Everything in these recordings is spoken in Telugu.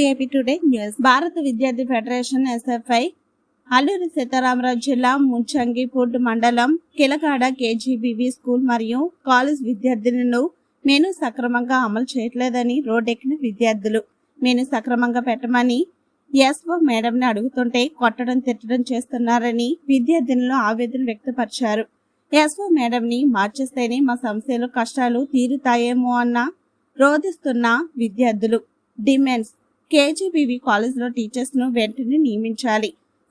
To AP today news. భారత విద్యార్థి ఫెడరేషన్ ఎస్ఎఫ్ఐ అల్లూరి సీతారామరాజు జిల్లా ముంచంగిపూడ్ మండలం కిలకాడ కేజీబీవీ స్కూల్ మరియు కాలేజ్ విద్యార్థినులు మెను సక్రమంగా అమలు చేయట్లేదని రోడ్డెక్కిన విద్యార్థులు. మెను సక్రమంగా పెట్టమని ఎస్ఓ మేడంని అడుగుతుంటే కొట్టడం తిట్టడం చేస్తున్నారని విద్యార్థినులు ఆవేదన వ్యక్తపరిచారు. ఎస్ఓ మేడంని మార్చేస్తేనే మా సమస్యలు కష్టాలు తీరుతాయేమో అన్న రోధిస్తున్న విద్యార్థులు. డిమాండ్స్ కేజీబీవీ కాలేజ్లో టీచర్స్ను వెంటనే నియమించాలి.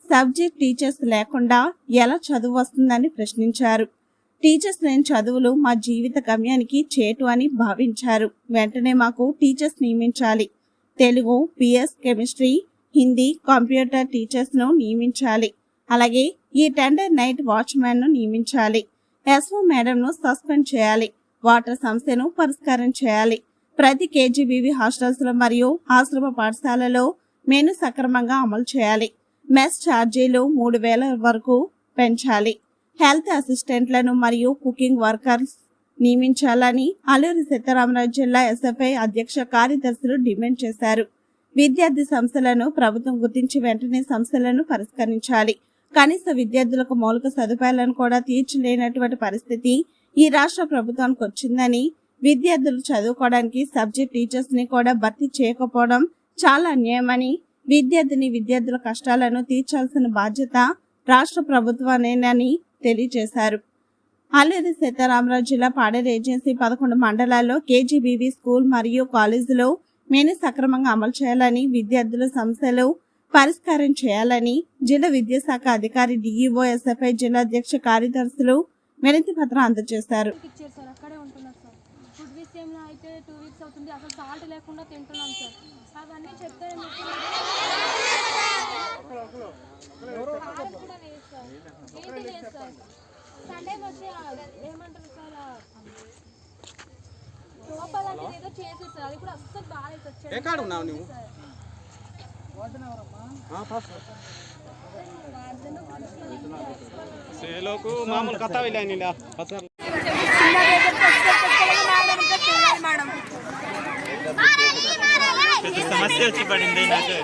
సబ్జెక్ట్ టీచర్స్ లేకుండా ఎలా చదువు వస్తుందని ప్రశ్నించారు. టీచర్స్ లేని చదువులు మా జీవిత గమ్యానికి చేటు అని భావించారు. వెంటనే మాకు teachers నియమించాలి. Telugu PS chemistry Hindi computer టీచర్స్ను నియమించాలి. అలాగే ఈ టెండర్ నైట్ వాచ్మెన్ను నియమించాలి. ఎస్ఓ మేడంను సస్పెండ్ చేయాలి. వాటర్ సమస్యను పరిష్కారం చేయాలి. ప్రతి కేజీబీవీ హాస్టల్స్లో మరియు ఆశ్రమ పాఠశాలలో మెను సక్రమంగా అమలు చేయాలి. మెస్ ఛార్జీలు మూడు వేల వరకు పెంచాలి. హెల్త్ అసిస్టెంట్లను మరియు కుకింగ్ వర్కర్స్ నియమించాలని అల్లూరి సీతారామరాజు జిల్లా ఎస్ఎఫ్ఐ అధ్యక్ష కార్యదర్శులు డిమాండ్ చేశారు. విద్యార్థి సంస్థలను ప్రభుత్వం గుర్తించి వెంటనే సంస్థలను పరిష్కరించాలి. కనీస విద్యార్థులకు మౌలిక సదుపాయాలను కూడా తీర్చలేనటువంటి పరిస్థితి ఈ రాష్ట్ర ప్రభుత్వానికి వచ్చిందని విద్యార్థులు చదువుకోవడానికి సబ్జెక్ట్ టీచర్స్ని కూడా భర్తీ చేయకపోవడం చాలా అన్యాయమని విద్యార్థిని విద్యార్థుల కష్టాలను తీర్చాల్సిన బాధ్యత రాష్ట్ర ప్రభుత్వానేనని తెలియజేశారు. అల్లూరి సీతారామరాజు జిల్లా పాడేరు ఏజెన్సీ పదకొండు మండలాల్లో కేజీబీవీ స్కూల్ మరియు కాలేజీలో మెను సక్రమంగా అమలు చేయాలని విద్యార్థుల సమస్యలు పరిష్కారం చేయాలని జిల్లా విద్యాశాఖ అధికారి డిఈఓ ఎస్ఎఫ్ఐ జిల్లా అధ్యక్ష కార్యదర్శులు వినతి పత్రం అందజేశారు విషయంలో అయితే టూ వీక్స్ అవుతుంది. అసలు సాల్ట్ లేకుండా తింటున్నాం సార్. అవన్నీ చెప్తే ఏది లేదు సార్. సండే వచ్చి ఏమంటారు సార్ లోపల ఏదో చేసేది సార్. అది కూడా అస్సలు బాగాలేదు సార్. చెడు ఎక్కడ ఉన్నావు నువ్వు? సార్. సేలోకు మామూలు కథ వెళ్ళాను పెద్ద సమస్య వచ్చి పడింది నాకు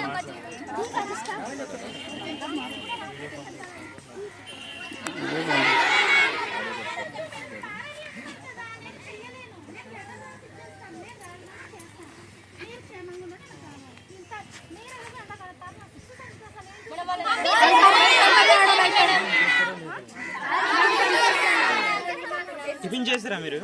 టిఫిన్ చేసారా మీరు?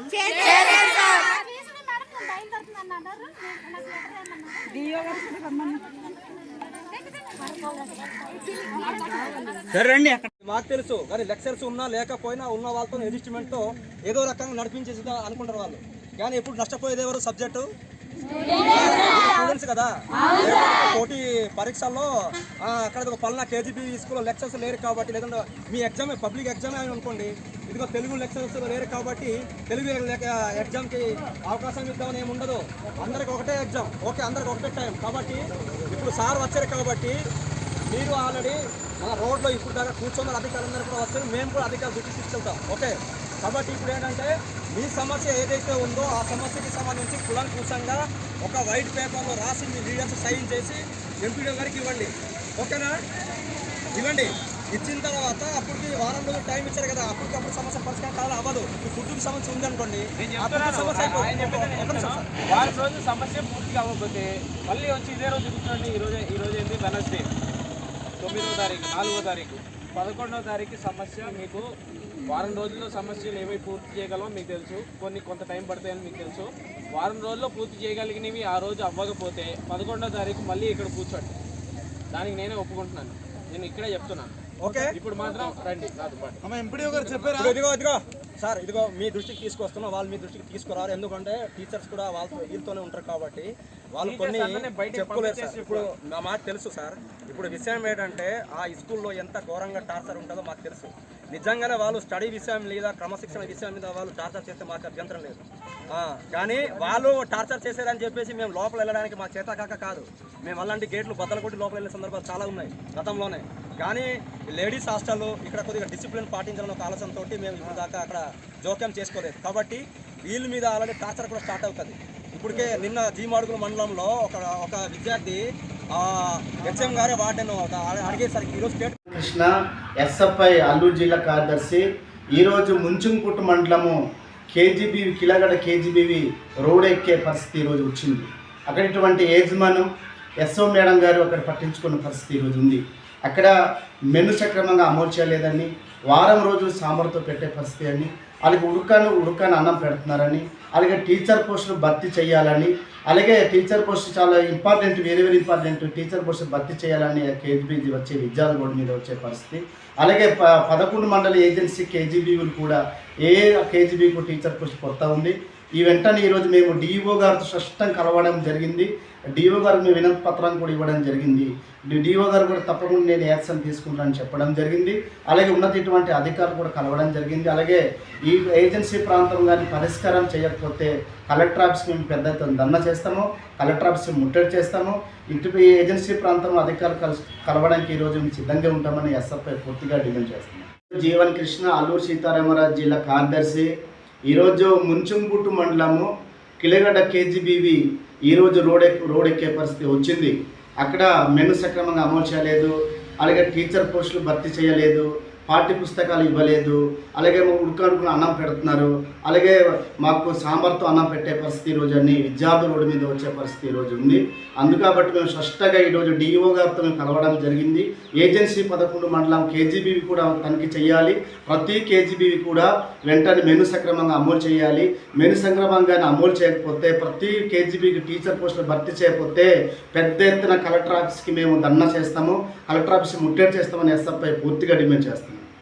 రండి మాకు తెలుసు కానీ లెక్చర్స్ ఉన్నా లేకపోయినా ఉన్న వాళ్ళతో అడ్జస్ట్మెంట్తో ఏదో రకంగా నడిపించేసి అనుకుంటారు వాళ్ళు. కానీ ఎప్పుడు నష్టపోయేది ఎవరు? సబ్జెక్టు స్టూడెంట్స్ కదా? పోటీ పరీక్షల్లో అక్కడ ఒక పలానా కేజీబీ స్కూల్లో లెక్చర్స్ లేరు కాబట్టి లేదంటే మీ ఎగ్జామ్ పబ్లిక్ ఎగ్జామ్ అని అనుకోండి. ఇదిగో తెలుగు లెక్చర్స్ లేరు కాబట్టి తెలుగు ఎగ్జామ్కి అవకాశం ఇద్దామని ఏమి ఉండదు. అందరికి ఒకటే ఎగ్జామ్. ఓకే అందరికి ఒకటే టైం. కాబట్టి ఇప్పుడు సార్ వచ్చారు కాబట్టి మీరు ఆల్రెడీ మన రోడ్లో ఇప్పుడు దాకా కూర్చున్న అధికారులందరూ కూడా వస్తారు. మేము కూడా అధికారులు దృష్టి తీసుకెళ్తాం. ఓకే? కాబట్టి ఇప్పుడు ఏంటంటే మీ సమస్య ఏదైతే ఉందో ఆ సమస్యకి సంబంధించి కులంకుశంగా ఒక వైట్ పేపర్లో రాసి మీ లీడర్స్ సైన్ చేసి ఎంపీడీ గారికి ఇవ్వండి. ఓకేనా? ఇవ్వండి. ఇచ్చిన తర్వాత అప్పటికి వారం రోజులు టైం ఇచ్చారు కదా అప్పటికప్పుడు సమస్య పరిష్కారం కావాలి? అవ్వదు. ఈ ఫుడ్కి సమస్య ఉందనుకోండి. వారం రోజు సమస్య పూర్తిగా అవ్వకపోతే మళ్ళీ వచ్చి ఇదే రోజు కూర్చోండి. ఈ రోజు ఈ రోజు ఏంటి వెనస్డే తొమ్మిదవ తారీఖు నాలుగో తారీఖు. పదకొండవ తారీఖు సమస్య మీకు వారం రోజుల్లో సమస్యలు ఏమై పూర్తి చేయగలమో మీకు తెలుసు. కొన్ని కొంత టైం పడతాయని మీకు తెలుసు. వారం రోజుల్లో పూర్తి చేయగలిగినవి ఆ రోజు అవ్వకపోతే పదకొండవ తారీఖు మళ్ళీ ఇక్కడ కూర్చోండి. దానికి నేనే ఒప్పుకుంటున్నాను. నేను ఇక్కడే చెప్తున్నాను. ఓకే. ఇప్పుడు మాత్రం రండి. నాతో సార్ ఇదిగో మీ దృష్టికి తీసుకొస్తున్నా వాళ్ళు మీ దృష్టికి తీసుకురారు. ఎందుకంటే టీచర్స్ కూడా వాళ్ళతో వీళ్ళతోనే ఉంటారు కాబట్టి వాళ్ళు కొన్ని చెప్పుకోలేదు సార్. ఇప్పుడు నా మాట తెలుసు సార్. ఇప్పుడు విషయం ఏంటంటే ఆ స్కూల్లో ఎంత ఘోరంగా టార్చర్ ఉంటుందో మాకు తెలుసు. నిజంగానే వాళ్ళు స్టడీ విషయం లేదా క్రమశిక్షణ విషయం మీద వాళ్ళు టార్చర్ చేస్తే మాకు అభ్యంతరం లేదు. కానీ వాళ్ళు టార్చర్ చేశారని చెప్పేసి మేము లోపల వెళ్ళడానికి మా చేత కాక కాదు. మేము అలాంటి గేట్లు బద్దలు కొట్టి లోపల వెళ్ళే సందర్భాలు చాలా ఉన్నాయి గతంలోనే. కానీ లేడీస్ హాస్టల్ ఇక్కడ కొద్దిగా డిసిప్లిన్ పాటించాలని ఒక ఆలోచనతో మేము ఇప్పుడు దాకా అక్కడ జోక్యం చేసుకోలేదు. కాబట్టి వీళ్ళ మీద ఆల్రెడీ టార్చర్ కూడా స్టార్ట్ అవుతుంది. ఇప్పటికే నిన్న జీమాడుగుల మండలంలో ఒక ఒక విద్యార్థి హెచ్ఎం గారే వార్డెన్ అడిగేసరికి ఈరోజు స్టేట్ కృష్ణ ఎస్ఎఫ్ఐ అల్లూరు జిల్లా కార్యదర్శి. ఈరోజు ముంచుంకుట్టు మండలము కేజీబీవి కిలగడ కేజీబీవి రోడ్ ఎక్కే పరిస్థితి ఈరోజు వచ్చింది. అక్కడ ఇటువంటి యజమాను ఎస్ఓ మేడం గారు అక్కడ పట్టించుకున్న పరిస్థితి ఈరోజు ఉంది. అక్కడ మెను సక్రమంగా అమలు చేయలేదని వారం రోజులు సాంబార్తో పెట్టే పరిస్థితి అని అలాగే ఉడకని ఉడకని అన్నం పెడుతున్నారని అలాగే టీచర్ పోస్టులు భర్తీ చేయాలని అలాగే టీచర్ పోస్ట్ చాలా important very very important teacher post భర్తీ చేయాలని కేజీబీజీ వచ్చే విద్యార్థి బోర్డు మీద వచ్చే పరిస్థితి. అలాగే ప పదకొండు మండల ఏజెన్సీ కేజీబీలు కూడా ఏ కేజీబీకు టీచర్ పోస్ట్ కొత్త ఉంది? ఈ వెంటనే ఈరోజు మేము డిఈఓ గారితో స్పష్టం కలవడం జరిగింది. డిఓ గారికి మేము వినతి పత్రం కూడా ఇవ్వడం జరిగింది. డిఓ గారు కూడా తప్పకుండా నేను యాక్షన్ తీసుకుంటానని చెప్పడం జరిగింది. అలాగే ఉన్నత ఇటువంటి అధికారులు కూడా కలవడం జరిగింది. అలాగే ఈ ఏజెన్సీ ప్రాంతం కానీ పరిష్కారం చేయకపోతే కలెక్టర్ ఆఫీస్ మేము పెద్ద ఎత్తున ధర్నా చేస్తాము. కలెక్టర్ ఆఫీస్ ముట్టడి చేస్తాము. ఇటు ఏజెన్సీ ప్రాంతంలో అధికారులు కల కలవడానికి ఈరోజు మేము సిద్ధంగా ఉంటామని ఎస్ఎఫ్ఐ పూర్తిగా డిమాండ్ చేస్తున్నాం. జీవన్ కృష్ణ అల్లూరు సీతారామరాజు జిల్లా కార్యదర్శి ఈరోజు ముంచుంపుట్టు మండలము కిలగడ్డ కేజీబీవి ఈరోజు రోడ్ రోడ్ ఎక్కే పరిస్థితి వచ్చింది. అక్కడ మెను సక్రమంగా అమలు చేయలేదు. అలాగే టీచర్ పోస్టులు భర్తీ చేయలేదు. పాఠ్య పుస్తకాలు ఇవ్వలేదు అలాగే ఉడుకనుకుని అన్నం పెడుతున్నారు అలాగే మాకు సాంబార్తో అన్నం పెట్టే పరిస్థితి ఈరోజు అన్ని విద్యార్థులు రోడ్డు మీద వచ్చే పరిస్థితి ఈరోజు ఉంది. అందుకాబట్టి మేము స్పష్టంగా ఈరోజు డిఈఓ గారితో మేము కలవడం జరిగింది. ఏజెన్సీ పదకొండు మండలం కేజీబీవి కూడా తనిఖీ చేయాలి. ప్రతి కేజీబీవి కూడా వెంటనే మెను సక్రమంగా అమలు చేయాలి. మెను సక్రమంగానే అమలు చేయకపోతే ప్రతి కేజీబీకి టీచర్ పోస్టులు భర్తీ చేయకపోతే పెద్ద ఎత్తున కలెక్టర్ ఆఫీస్కి మేము ధర్నా చేస్తాము. కలెక్టర్ ఆఫీస్ ముట్టేట్ చేస్తామని ఎస్ఎఫ్ఐ పూర్తిగా డిమాండ్ చేస్తాము